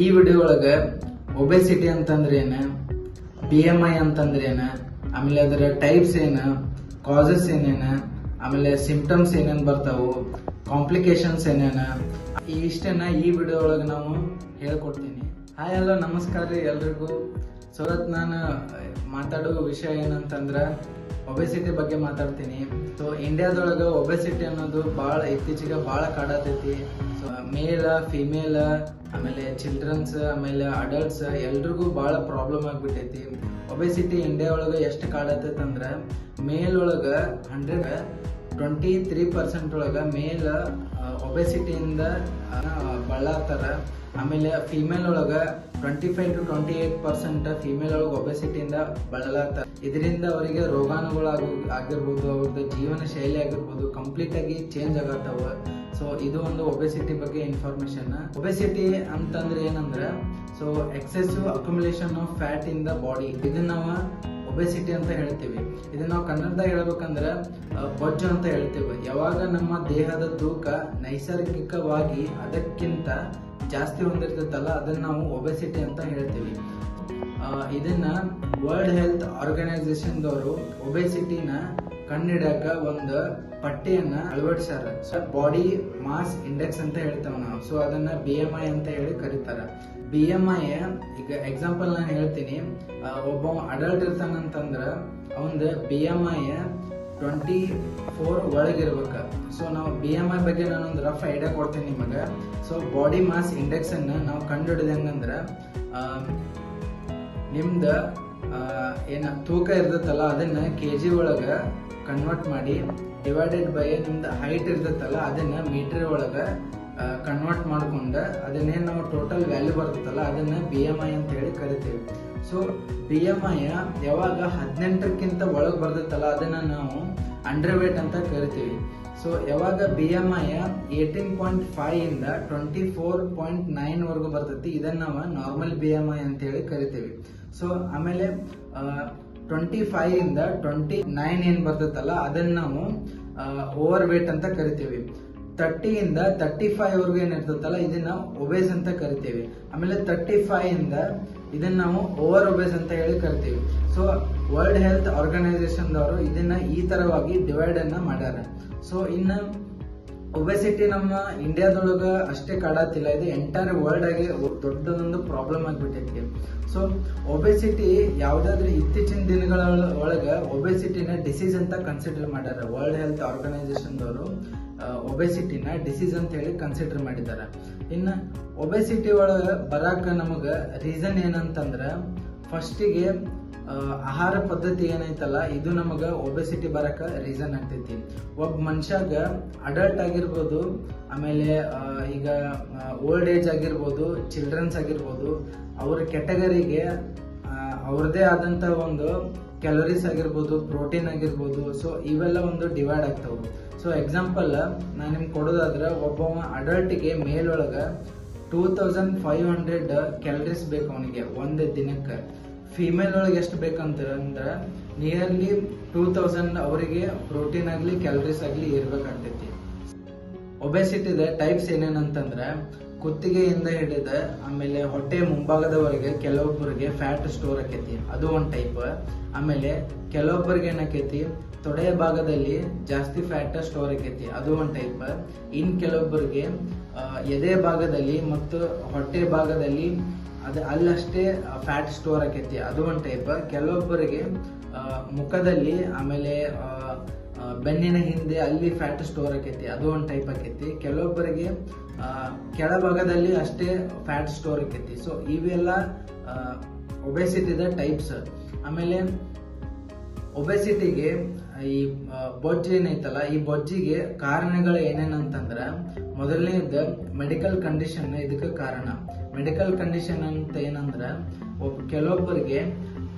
ಈ ವಿಡಿಯೋ ಒಳಗೆ ಒಬೆಸಿಟಿ ಅಂತಂದ್ರೆ ಏನು ಬಿ ಎಂ ಐ ಅಂತಂದ್ರೆ ಏನು, ಆಮೇಲೆ ಅದರ ಟೈಪ್ಸ್ ಏನು ಕಾಸಸ್ ಏನೇನು ಆಮೇಲೆ ಸಿಂಪ್ಟಮ್ಸ್ ಏನೇನು ಬರ್ತಾವು ಕಾಂಪ್ಲಿಕೇಶನ್ಸ್ ಏನೇನು ಇಷ್ಟನ್ನ ಈ ವಿಡಿಯೋ ಒಳಗೆ ನಾವು ಹೇಳ್ಕೊಡ್ತೀನಿ. ಹಾಯ್ ಹಲೋ ನಮಸ್ಕಾರ ರೀ ಎಲ್ರಿಗೂ. ಸೊ ನಾನು ಮಾತಾಡೋ ವಿಷಯ ಏನಂತಂದ್ರೆ ಒಬೆಸಿಟಿ ಬಗ್ಗೆ ಮಾತಾಡ್ತೀನಿ. ಸೊ ಇಂಡಿಯಾದೊಳಗೆ ಒಬೆಸಿಟಿ ಅನ್ನೋದು ಭಾಳ, ಇತ್ತೀಚೆಗೆ ಭಾಳ ಕಾಡತೈತಿ ಸೊ ಮೇಲ್ ಫಿಮೇಲ ಆಮೇಲೆ ಚಿಲ್ಡ್ರನ್ಸ್ ಆಮೇಲೆ ಅಡಲ್ಟ್ಸ್ ಎಲ್ರಿಗೂ ಭಾಳ ಪ್ರಾಬ್ಲಮ್ ಆಗಿಬಿಟ್ಟೈತಿ. ಒಬೆಸಿಟಿ ಇಂಡಿಯಾ ಒಳಗೆ ಎಷ್ಟು ಕಾಡತೈತಿ ಅಂದ್ರೆ ಮೇಲ್ ಒಳಗೆ ಹಂಡ್ರೆಡ್ ಟ್ವೆಂಟಿ ತ್ರೀ ಪರ್ಸೆಂಟ್ ಒಳಗೆ ಮೇಲ್ ಒಬೆಸಿಟಿಯಿಂದ ಬಳಲಾತಾರ ಆಮೇಲೆ ಫಿಮೇಲ್ ಒಳಗೆ twenty five to twenty eight percent female ಒಳಗೆ ಒಬೆಸಿಟಿಯಿಂದ ಬಳಲಾಗ್ತಾರೆ ಇದರಿಂದ ಅವರಿಗೆ ರೋಗಾಣುಗಳಾಗ ಆಗು ಆಗಿರ್ಬೋದು ಅವ್ರದ್ದು ಜೀವನ ಶೈಲಿ ಆಗಿರ್ಬೋದು ಕಂಪ್ಲೀಟ್ ಆಗಿ ಚೇಂಜ್ ಆಗತ್ತವ. ಸೊ ಇದು ಒಂದು ಒಬೆಸಿಟಿ ಬಗ್ಗೆ ಇನ್ಫಾರ್ಮೇಶನ್ ಒಬೆಸಿಟಿ ಅಂತಂದ್ರೆ ಏನಂದ್ರೆ so excessive accumulation of fat in the body ಇದನ್ನ ನಾವು ಒಬೆಸಿಟಿ ಅಂತ ಹೇಳ್ತೀವಿ. ಇದನ್ನ ನಾವು ಕನ್ನಡದಾಗ ಹೇಳ್ಬೇಕಂದ್ರೆ ಬೊಜ್ಜು ಅಂತ ಹೇಳ್ತೀವಿ. ಯಾವಾಗ ನಮ್ಮ ದೇಹದ ತೂಕ ನೈಸರ್ಗಿಕವಾಗಿ ಅದಕ್ಕಿಂತ ಜಾಸ್ತಿ ಹೊಂದಿರ್ತೈತಲ್ಲ ಅದನ್ನ ನಾವು ಒಬೆಸಿಟಿ ಅಂತ ಹೇಳ್ತೀವಿ. ಇದನ್ನ ವರ್ಲ್ಡ್ ಹೆಲ್ತ್ ಆರ್ಗನೈಸೇಷನ್ ದವರು ಒಬೆಸಿಟಿನ ಕಂಡಿಡಕ ಒಂದು ಪಟ್ಟಿಯನ್ನ ಅಳವಡಿಸ್ಯಾರ. ಸೊ ಬಾಡಿ ಮಾಸ್ ಇಂಡೆಕ್ಸ್ ಅಂತ ಹೇಳ್ತೇವೆ ನಾವು. ಸೊ ಅದನ್ನ ಬಿ ಎಂ ಐ ಅಂತ ಹೇಳಿ ಕರೀತಾರ. ಬಿ ಎಂ ಐ ಈಗ ಎಕ್ಸಾಂಪಲ್ ನಾನು ಹೇಳ್ತೀನಿ. ಒಬ್ಬ ಅಡಲ್ಟ್ ಇರ್ತಾನಂತಂದ್ರ ಅವನ B M I twenty four ಒಳಗಿರ್ಬೇಕು. So ನಾವು ಬಿ ಎಂ ಐ ಬಗ್ಗೆ ನಾನೊಂದು ರಫ್ ಐಡಿಯಾ ಕೊಡ್ತೀನಿ ನಿಮಗೆ. ಸೊ ಬಾಡಿ ಮಾಸ್ ಇಂಡೆಕ್ಸನ್ನು ನಾವು ಕಂಡುಹಿಡಿದ ಹೆಂಗಂದ್ರ ನಿಮ್ದು ಏನ ತೂಕ ಇರ್ತೈತಲ್ಲ, ಅದನ್ನು ಕೆ ಜಿ ಒಳಗೆ ಕನ್ವರ್ಟ್ ಮಾಡಿ ಡಿವೈಡೆಡ್ ಬೈ ನಿಮ್ದು ಹೈಟ್ ಇರ್ತೈತಲ್ಲ, ಅದನ್ನು ಮೀಟರ್ ಒಳಗೆ ಕನ್ವರ್ಟ್ ಮಾಡ್ಕೊಂಡು ಅದನ್ನೇನು ನಾವು ಟೋಟಲ್ ವ್ಯಾಲ್ಯೂ ಬರ್ತೈತಲ್ಲ, ಅದನ್ನ ಬಿ ಎಂ ಐ ಅಂತ ಹೇಳಿ ಕರಿತೀವಿ. ಸೊ ಬಿ ಎಂ ಐ ಯಾವಾಗ ಹದಿನೆಂಟಕ್ಕಿಂತ ಒಳಗೆ ಬರ್ತೈತಲ್ಲ ಅದನ್ನು ನಾವು ಅಂಡರ್ ವೇಟ್ ಅಂತ ಕರಿತೀವಿ. ಸೊ ಯಾವಾಗ B M I eighteen point five ಇಂದ ಟ್ವೆಂಟಿ ಫೋರ್ ಪಾಯಿಂಟ್ ನೈನ್ ವರೆಗೂ ಬರ್ತೈತಿ, ಇದನ್ನು ನಾವು ನಾರ್ಮಲ್ ಬಿ ಎಂ ಐ ಅಂತ ಹೇಳಿ ಕರಿತೀವಿ. ಸೊ ಆಮೇಲೆ ಟ್ವೆಂಟಿ ಫೈವ್ ಇಂದ ಟ್ವೆಂಟಿ ನೈನ್ ಏನು ಬರ್ತೈತಲ್ಲ, ಅದನ್ನು ನಾವು ಓವರ್ ವೇಟ್ ಅಂತ ಕರಿತೀವಿ. ತರ್ಟಿ ಇಂದ ತರ್ಟಿ ಫೈವ್ ವರ್ಗು ಏನಿರ್ತದಲ್ಲ ಇದನ್ನ ಒಬೇಸ್ ಅಂತ ಕರಿತೀವಿ. ಆಮೇಲೆ ತರ್ಟಿ ಫೈವ್ ಇಂದ ಇದನ್ನ ನಾವು ಓವರ್ ಒಬೇಸ್ ಅಂತ ಹೇಳಿ ಕರಿತೀವಿ. ಸೊ ವರ್ಲ್ಡ್ ಹೆಲ್ತ್ ಆರ್ಗನೈಸೇಷನ್ ದವರು ಇದನ್ನ ಈ ತರವಾಗಿ ಡಿವೈಡ್ ಅನ್ನ ಮಾಡ್ಯಾರ. ಸೊ ಇನ್ನ ಒಬೆಸಿಟಿ ನಮ್ಮ ಇಂಡಿಯಾದೊಳಗ ಅಷ್ಟೇ ಕಾಡತ್ತಿಲ್ಲ ಇದು ಎಂಟೈರ್ ವರ್ಲ್ಡ್ ಆಗಿ ದೊಡ್ಡದೊಂದು ಪ್ರಾಬ್ಲಮ್ ಆಗಿಬಿಟ್ಟೈತಿ. ಸೊ ಒಬೆಸಿಟಿ ಯಾವ್ದಾದ್ರೆ ಇತ್ತೀಚಿನ ದಿನಗಳ ಒಳಗೆ ಒಬೆಸಿಟಿನ ಡಿಸೀಸ್ ಅಂತ ಕನ್ಸಿಡರ್ ಮಾಡ್ಯಾರ ವರ್ಲ್ಡ್ ಹೆಲ್ತ್ ಆರ್ಗನೈಸೇಷನ್ ದವರು. ಒಬೆಸಿಟಿನ ಡಿಸೀಸ್ ಅಂತ ಹೇಳಿ ಕನ್ಸಿಡರ್ ಮಾಡಿದ್ದಾರೆ. ಇನ್ನು ಒಬೆಸಿಟಿ ಒಳಗೆ ಬರಾಕ ನಮಗೆ ರೀಸನ್ ಏನಂತಂದ್ರೆ ಫಸ್ಟಿಗೆ ಆಹಾರ ಪದ್ಧತಿ ಏನೈತಲ್ಲ, ಇದು ನಮಗೆ ಒಬೆಸಿಟಿ ಬರಕ ರೀಸನ್ ಆಗ್ತೈತಿ. ಒಬ್ಬ ಮನುಷ್ಯಾಗ ಅಡಲ್ಟ್ ಆಗಿರ್ಬೋದು, ಆಮೇಲೆ ಈಗ ಓಲ್ಡ್ ಏಜ್ ಆಗಿರ್ಬೋದು ಚಿಲ್ಡ್ರನ್ಸ್ ಆಗಿರ್ಬೋದು, ಅವ್ರ ಕೆಟಗರಿಗೆ ಅವ್ರದೇ ಆದಂಥ ಒಂದು ಕ್ಯಾಲರೀಸ್ ಆಗಿರ್ಬೋದು ಪ್ರೋಟೀನ್ ಆಗಿರ್ಬೋದು ಸೊ ಇವೆಲ್ಲ ಒಂದು ಡಿವೈಡ್ ಆಗ್ತಾವೆ. ಸೊ ಎಕ್ಸಾಂಪಲ್ ನಾನು ನಿಮ್ಗೆ ಕೊಡೋದಾದ್ರೆ ಒಬ್ಬ ಅಡಲ್ಟ್ಗೆ ಮೇಲೊಳಗೆ two thousand five hundred calories ಬೇಕು ಅವನಿಗೆ ಒಂದೇ ದಿನಕ್ಕೆ. ಫಿಮೇಲ್ ಒಳಗೆ ಎಷ್ಟು ಬೇಕಂತಂದ್ರೆ ನಿಯರ್ಲಿ ಟೂ ತೌಸಂಡ್ ಅವರಿಗೆ ಪ್ರೋಟೀನ್ ಆಗಲಿ ಕ್ಯಾಲರೀಸ್ ಆಗಲಿ ಇರಬೇಕಾಗ್ತೈತಿ. ಒಬೆಸಿಟಿದ ಟೈಪ್ಸ್ ಏನೇನಂತಂದ್ರೆ ಕುತ್ತಿಗೆಯಿಂದ ಹಿಡಿದ ಆಮೇಲೆ ಹೊಟ್ಟೆ ಮುಂಭಾಗದವರೆಗೆ ಕೆಲವೊಬ್ಬರಿಗೆ ಫ್ಯಾಟ್ ಸ್ಟೋರ್ ಆಕೈತಿ. ಅದು ಒಂದು ಟೈಪ್ ಆಮೇಲೆ ಕೆಲವೊಬ್ಬರಿಗೆ ಏನಾಕೈತಿ? ತೊಡೆಯ ಭಾಗದಲ್ಲಿ ಜಾಸ್ತಿ ಫ್ಯಾಟ್ ಸ್ಟೋರ್ ಆಕೈತಿ. ಅದು ಒಂದು ಟೈಪ್ ಇನ್ ಕೆಲವೊಬ್ಬರಿಗೆ ಎದೆ ಭಾಗದಲ್ಲಿ ಮತ್ತು ಹೊಟ್ಟೆ ಭಾಗದಲ್ಲಿ ಅದು ಅಲ್ಲಷ್ಟೇ ಫ್ಯಾಟ್ ಸ್ಟೋರ್ ಆಕೈತಿ. ಅದು ಒಂದು ಟೈಪ್ ಕೆಲವೊಬ್ಬರಿಗೆ ಮುಖದಲ್ಲಿ ಆಮೇಲೆ ಬೆನ್ನಿನ ಹಿಂದೆ ಅಲ್ಲಿ ಫ್ಯಾಟ್ ಸ್ಟೋರ್ ಆಕೈತಿ. ಅದು ಒಂದು ಟೈಪ್ ಆಕೈತಿ. ಕೆಲವೊಬ್ಬರಿಗೆ ಕೆಳಭಾಗದಲ್ಲಿ ಅಷ್ಟೇ ಫ್ಯಾಟ್ ಸ್ಟೋರ್ ಇಕ್ಕೈತಿ ಸೊ ಇವೆಲ್ಲ ಒಬೆಸಿಟಿದ ಟೈಪ್ಸ್ ಆಮೇಲೆ ಒಬೆಸಿಟಿಗೆ ಈ ಬೊಜ್ಜು ಏನೈತಲ್ಲ, ಈ ಬೊಜ್ಜಿಗೆ ಕಾರಣಗಳು ಏನೇನಂತಂದ್ರ ಮೊದಲನೇದು ಮೆಡಿಕಲ್ ಕಂಡೀಷನ್ ಇದಕ್ಕೆ ಕಾರಣ. ಮೆಡಿಕಲ್ ಕಂಡೀಷನ್ ಅಂತ ಏನಂದ್ರೆ ಒಬ್ಬ ಕೆಲವೊಬ್ಬರಿಗೆ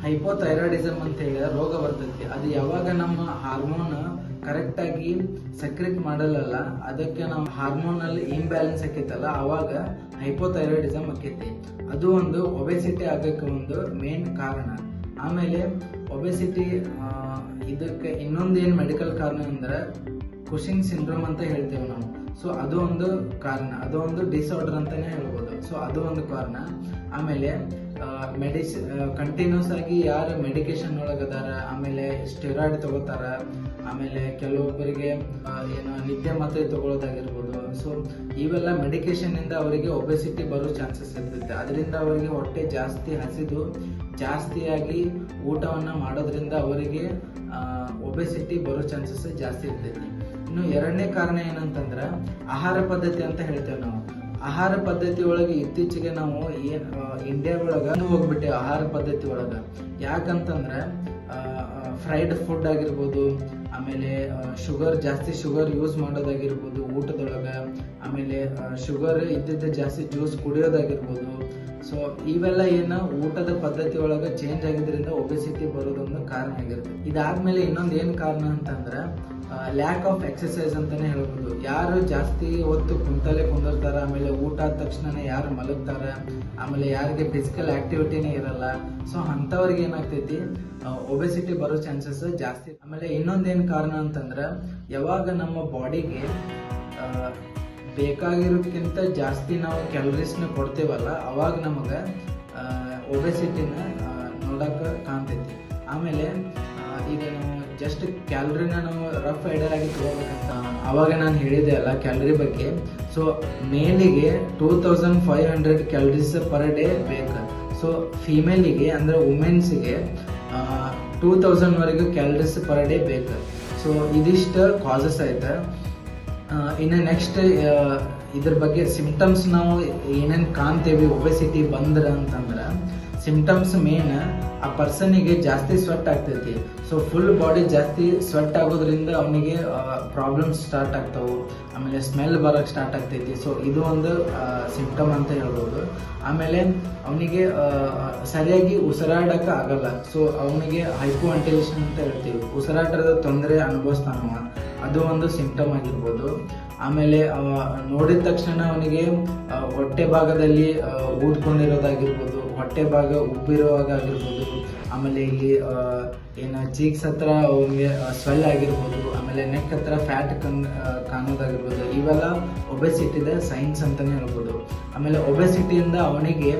ಹೈಪೋಥೈರಾಯ್ಡಿಸಮ್ ಅಂತ ಹೇಳಿದ ರೋಗ ಬರ್ತೈತಿ. ಅದು ಯಾವಾಗ ನಮ್ಮ ಹಾರ್ಮೋನ್ ಕರೆಕ್ಟ್ ಆಗಿ ಸಕ್ರೆಟ್ ಮಾಡಲ್ಲ ಅದಕ್ಕೆ ನಾವು ಅಲ್ಲಿ ಇಂಬ್ಯಾಲೆನ್ಸ್ ಆಕೈತಲ್ಲ, ಅವಾಗ ಹೈಪೋಥೈರಾಯ್ಡಿಸಮ್ ಆಕೈತಿ. ಅದು ಒಂದು ಒಬೆಸಿಟಿ ಆಗಕ್ಕೆ ಒಂದು ಮೇನ್ ಕಾರಣ. ಆಮೇಲೆ ಒಬೆಸಿಟಿ ಇದಕ್ಕೆ ಇನ್ನೊಂದು ಏನು ಮೆಡಿಕಲ್ ಕಾರಣ ಅಂದ್ರೆ ಕುಶಿಂಗ್ ಸಿಂಡ್ರೋಮ್ ಅಂತ ಹೇಳ್ತೇವೆ ನಾವು. ಸೊ ಅದು ಒಂದು ಕಾರಣ. ಅದು ಒಂದು ಡಿಸಾರ್ಡರ್ ಅಂತಾನೆ ಹೇಳ್ಬೋದು. ಸೊ ಅದು ಒಂದು ಕಾರಣ. ಆಮೇಲೆ ಮೆಡಿಸಿ ಕಂಟಿನ್ಯೂಸ್ ಆಗಿ ಯಾರು ಮೆಡಿಕೇಶನ್ ಒಳಗದಾರ ಆಮೇಲೆ ಸ್ಟೆರಾಯ್ಡ್ ತಗೋತಾರ, ಆಮೇಲೆ ಕೆಲವೊಬ್ಬರಿಗೆ ಏನು ನಿದ್ದೆ ಮಾತ್ರೆ ತಗೊಳ್ಳೋದಾಗಿರ್ಬೋದು. ಸೊ ಇವೆಲ್ಲ ಮೆಡಿಕೇಶನ್ ಇಂದ ಅವರಿಗೆ ಒಬೆಸಿಟಿ ಬರೋ ಚಾನ್ಸಸ್ ಇರ್ತೈತೆ. ಅದರಿಂದ ಅವರಿಗೆ ಹೊಟ್ಟೆ ಜಾಸ್ತಿ ಹಸಿದು, ಜಾಸ್ತಿಯಾಗಿ ಊಟವನ್ನ ಮಾಡೋದ್ರಿಂದ ಅವರಿಗೆ ಒಬೆಸಿಟಿ ಬರೋ ಚಾನ್ಸಸ್ ಜಾಸ್ತಿ ಇರ್ತೈತಿ. ಇನ್ನು ಎರಡನೇ ಕಾರಣ ಏನಂತಂದ್ರೆ, ಆಹಾರ ಪದ್ಧತಿ ಅಂತ ಹೇಳ್ತೇವೆ ನಾವು. ಆಹಾರ ಪದ್ಧತಿ ಒಳಗೆ ಇತ್ತೀಚೆಗೆ ನಾವು ಇಂಡಿಯಾ ಒಳಗ ಹೋಗ್ಬಿಟ್ಟೆ ಆಹಾರ ಪದ್ಧತಿ ಒಳಗೆ. ಯಾಕಂತಂದ್ರೆ ಫ್ರೈಡ್ ಫುಡ್ ಆಗಿರ್ಬೋದು, ಆಮೇಲೆ ಶುಗರ್ ಜಾಸ್ತಿ ಶುಗರ್ ಯೂಸ್ ಮಾಡೋದಾಗಿರ್ಬೋದು ಊಟದೊಳಗೆ, ಆಮೇಲೆ ಶುಗರ್ ಇದ್ದಿದ್ದ ಜಾಸ್ತಿ ಜ್ಯೂಸ್ ಕುಡಿಯೋದಾಗಿರ್ಬೋದು. ಸೊ ಇವೆಲ್ಲ ಏನು ಊಟದ ಪದ್ಧತಿ ಒಳಗೆ ಚೇಂಜ್ ಆಗಿದ್ರಿಂದ ಒಬೆಸಿಟಿ ಬರೋದೊಂದು ಕಾರಣ ಆಗಿರುತ್ತೆ. ಇದಾದ್ಮೇಲೆ ಇನ್ನೊಂದು ಏನು ಕಾರಣ ಅಂತಂದ್ರೆ ಲ್ಯಾಕ್ ಆಫ್ ಎಕ್ಸಸೈಸ್ ಅಂತಾನೆ ಹೇಳ್ಬೋದು. ಯಾರು ಜಾಸ್ತಿ ಹೊತ್ತು ಕುಂತಲೇ ಕುಂದಿರ್ತಾರೆ, ಆಮೇಲೆ ಊಟ ಆದ ತಕ್ಷಣನೇ ಯಾರು ಮಲಗ್ತಾರೆ, ಆಮೇಲೆ ಯಾರಿಗೆ ಫಿಸಿಕಲ್ ಆಕ್ಟಿವಿಟಿನೇ ಇರಲ್ಲ. ಸೊ ಅಂಥವ್ರಿಗೆ ಏನಾಗ್ತೈತಿ? ಒಬೆಸಿಟಿ ಬರೋ ಚಾನ್ಸಸ್ ಜಾಸ್ತಿ. ಆಮೇಲೆ ಇನ್ನೊಂದೇನು ಕಾರಣ ಅಂತಂದ್ರೆ, ಯಾವಾಗ ನಮ್ಮ ಬಾಡಿಗೆ ಬೇಕಾಗಿರೋದಕ್ಕಿಂತ ಜಾಸ್ತಿ ನಾವು ಕ್ಯಾಲರೀಸ್ನ ಕೊಡ್ತೇವಲ್ಲ, ಅವಾಗ ನಮಗೆ ಒಬೆಸಿಟಿನ ನೋಡಕ್ಕೆ ಕಾಣ್ತೈತಿ. ಆಮೇಲೆ ಈಗ ನಾವು ಜಸ್ಟ್ ಕ್ಯಾಲ್ರಿನ ನಾವು ರಫ್ ಐಡರ್ ಆಗಿ ತಗೋಬೇಕಂತ ಅವಾಗ ನಾನು ಹೇಳಿದೆ ಅಲ್ಲ ಕ್ಯಾಲ್ರಿ ಬಗ್ಗೆ. So ಮೇಲಿಗೆ two thousand five hundred calories per day ಬೇಕು. ಸೊ ಫಿಮೇಲಿಗೆ ಅಂದರೆ ವುಮೆನ್ಸಿಗೆ ಟೂ ತೌಸಂಡ್ವರೆಗೂ ಕ್ಯಾಲರೀಸ್ ಪರ್ ಡೇ ಬೇಕು. ಸೊ ಇದಿಷ್ಟು ಕಾಸಸ್ ಆ, ಇನ್ನು ನೆಕ್ಸ್ಟ್ ಇದ್ರ ಬಗ್ಗೆ ಸಿಂಪ್ಟಮ್ಸ್ ನಾವು ಏನೇನು ಕಾಣ್ತೇವೆ ಒಬೆಸಿಟಿ ಬಂದ್ರೆ ಅಂತಂದ್ರೆ ಸಿಂಪ್ಟಮ್ಸ್ ಮೇನ್ ಆ ಪರ್ಸನಿಗೆ ಜಾಸ್ತಿ ಸ್ವೆಟ್ ಆಗ್ತೈತಿ. ಸೊ ಫುಲ್ ಬಾಡಿ ಜಾಸ್ತಿ ಸ್ವೆಟ್ ಆಗೋದ್ರಿಂದ ಅವನಿಗೆ ಪ್ರಾಬ್ಲಮ್ಸ್ ಸ್ಟಾರ್ಟ್ ಆಗ್ತಾವೆ. ಆಮೇಲೆ ಸ್ಮೆಲ್ ಬರೋಕ್ಕೆ ಸ್ಟಾರ್ಟ್ ಆಗ್ತೈತಿ. ಸೊ ಇದು ಒಂದು ಸಿಂಪ್ಟಮ್ ಅಂತ ಹೇಳ್ಬೋದು. ಆಮೇಲೆ ಅವನಿಗೆ ಸರಿಯಾಗಿ ಉಸಿರಾಡಕ್ಕೆ ಆಗಲ್ಲ. ಸೊ ಅವನಿಗೆ ಹೈಪೋ ವೆಂಟಿಲೇಷನ್ ಅಂತ ಹೇಳ್ತೀವಿ. ಉಸಿರಾಟದ ತೊಂದರೆ ಅನುಭವಿಸ್ತಾನವ. ಅದು ಒಂದು ಸಿಂಪ್ಟಮ್ ಆಗಿರ್ಬೋದು. ಆಮೇಲೆ ನೋಡಿದ ತಕ್ಷಣ ಅವನಿಗೆ ಹೊಟ್ಟೆ ಭಾಗದಲ್ಲಿ ಊದ್ಕೊಂಡಿರೋದಾಗಿರ್ಬೋದು. ಹೊಟ್ಟೆ ಭಾಗ ಉಬ್ಬಿರುವಾಗ ಆಗಿರ್ಬೋದು, ಆಮೇಲೆ ಇಲ್ಲಿ ಏನ ಚೀಕ್ಸ್ ಹತ್ರ ಅವ್ರಿಗೆ ಸ್ವೆಲ್ ಆಗಿರ್ಬೋದು, ಆಮೇಲೆ ನೆಕ್ ಹತ್ರ ಫ್ಯಾಟ್ ಕಣ್ ಕಾಣೋದಾಗಿರ್ಬೋದು, ಇವೆಲ್ಲ ಒಬೆಸಿಟಿದ ಸೈನ್ಸ್ ಅಂತಲೇ ಹೇಳ್ಬೋದು. ಆಮೇಲೆ ಒಬೆಸಿಟಿಯಿಂದ ಅವನಿಗೆ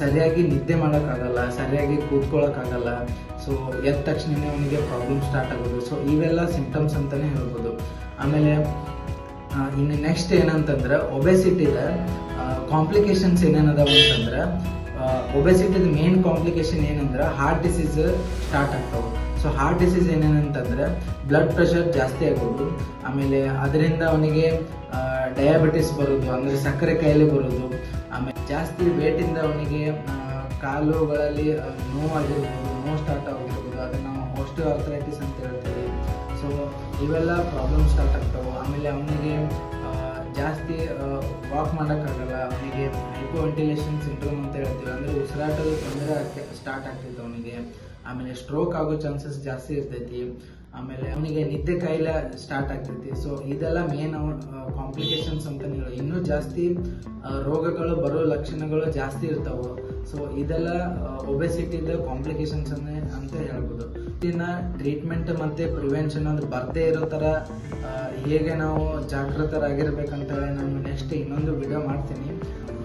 ಸರಿಯಾಗಿ ನಿದ್ದೆ ಮಾಡೋಕ್ಕಾಗಲ್ಲ, ಸರಿಯಾಗಿ ಕೂತ್ಕೊಳ್ಳೋಕ್ಕಾಗಲ್ಲ ಸೊ ಎದ್ದ ತಕ್ಷಣವೇ ಅವನಿಗೆ ಪ್ರಾಬ್ಲಮ್ ಸ್ಟಾರ್ಟ್ ಆಗೋದು. ಸೊ ಇವೆಲ್ಲ ಸಿಂಪ್ಟಮ್ಸ್ ಅಂತಲೇ ಹೇಳ್ಬೋದು. ಆಮೇಲೆ ಇನ್ನು ನೆಕ್ಸ್ಟ್ ಏನಂತಂದ್ರೆ ಒಬೆಸಿಟಿದ ಕಾಂಪ್ಲಿಕೇಶನ್ಸ್ ಏನೇನದಾವ ಅಂತಂದ್ರೆ ಒಬೆಸಿಟಿದ ಮೇನ್ ಕಾಂಪ್ಲಿಕೇಶನ್ ಏನಂದ್ರೆ ಹಾರ್ಟ್ ಡಿಸೀಸ್ ಸ್ಟಾರ್ಟ್ ಆಗ್ತಾವೆ. ಸೊ ಹಾರ್ಟ್ ಡಿಸೀಸ್ ಏನೇನಂತಂದ್ರೆ ಬ್ಲಡ್ ಪ್ರೆಷರ್ ಜಾಸ್ತಿ ಆಗೋದು. ಆಮೇಲೆ ಅದರಿಂದ ಅವನಿಗೆ ಡಯಾಬಿಟಿಸ್ ಬರೋದು, ಅಂದರೆ ಸಕ್ಕರೆ ಕಾಯಿಲೆ ಬರೋದು. ಆಮೇಲೆ ಜಾಸ್ತಿ ವೇಟಿಂದ ಅವನಿಗೆ ಕಾಲುಗಳಲ್ಲಿ ನೋವಾಗಿರ್ಬೋದು ನೋವು ಸ್ಟಾರ್ಟ್ ಆಗಿರ್ಬೋದು ಅದನ್ನು ನಾವು ಹೋಸ್ಟಿವ್ ಆರ್ಥರೈಟಿಸ್ ಅಂತ ಹೇಳ್ತೀವಿ. ಸೊ ಇವೆಲ್ಲ ಪ್ರಾಬ್ಲಮ್ ಸ್ಟಾರ್ಟ್ ಆಗ್ತಾವೆ. ಆಮೇಲೆ ಅವನಿಗೆ ಜಾಸ್ತಿ ವಾಕ್ ಮಾಡೋಕ್ಕಾಗಲ್ಲ ಅವನಿಗೆ ಹೈಪೋ ವೆಂಟಿಲೇಷನ್ ಅಂತ ಹೇಳ್ತೀವಿ. ಅಂದರೆ ಉಸಿರಾಟದ ತೊಂದರೆ ಸ್ಟಾರ್ಟ್ ಆಗ್ತೈತೆ ಅವನಿಗೆ. ಆಮೇಲೆ ಸ್ಟ್ರೋಕ್ ಆಗೋ ಚಾನ್ಸಸ್ ಜಾಸ್ತಿ ಇರ್ತೈತಿ. ಆಮೇಲೆ ಅವನಿಗೆ ನಿದ್ದೆ ಕಾಯಿಲೆ ಸ್ಟಾರ್ಟ್ ಆಗ್ತೈತಿ. ಸೊ ಇದೆಲ್ಲ ಮೇನ್ ಕಾಂಪ್ಲಿಕೇಶನ್ಸ್ ಅಂತ ಹೇಳಿ ಇನ್ನೂ ಜಾಸ್ತಿ ರೋಗಗಳು ಬರೋ ಲಕ್ಷಣಗಳು ಜಾಸ್ತಿ ಇರ್ತಾವೆ. ಸೊ ಇದೆಲ್ಲ ಒಬೆಸಿಟಿದ ಕಾಂಪ್ಲಿಕೇಶನ್ಸ್ ಅಂತ ಹೇಳ್ಬೋದು. ಇನ್ನು ಟ್ರೀಟ್ಮೆಂಟ್ ಮತ್ತು ಪ್ರಿವೆನ್ಷನ್ ಅದು ಬರದೇ ಇರೋ ಥರ ಹೇಗೆ ನಾವು ಜಾಗೃತರಾಗಿರ್ಬೇಕಂತ ಹೇಳಿ ನಾನು ನೆಕ್ಸ್ಟ್ ಇನ್ನೊಂದು ವಿಡಿಯೋ ಮಾಡ್ತೀನಿ.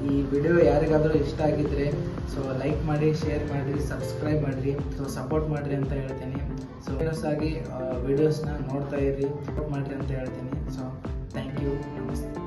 ಈ ವಿಡಿಯೋ ಯಾರಿಗಾದರೂ ಇಷ್ಟ ಆಗಿದ್ದರೆ ಸೊ ಲೈಕ್ ಮಾಡಿ ಶೇರ್ ಮಾಡಿರಿ ಸಬ್ಸ್ಕ್ರೈಬ್ ಮಾಡಿರಿ ಸೊ ಸಪೋರ್ಟ್ ಮಾಡಿರಿ ಅಂತ ಹೇಳ್ತೀನಿ. ಸೊ ಆಗಿ ವಿಡಿಯೋಸ್ನ ನೋಡ್ತಾ ಇರಿ ಸಪೋರ್ಟ್ ಮಾಡಿರಿ ಅಂತ ಹೇಳ್ತೀನಿ. ಸೊ ಥ್ಯಾಂಕ್ ಯು ನಮಸ್ತೆ.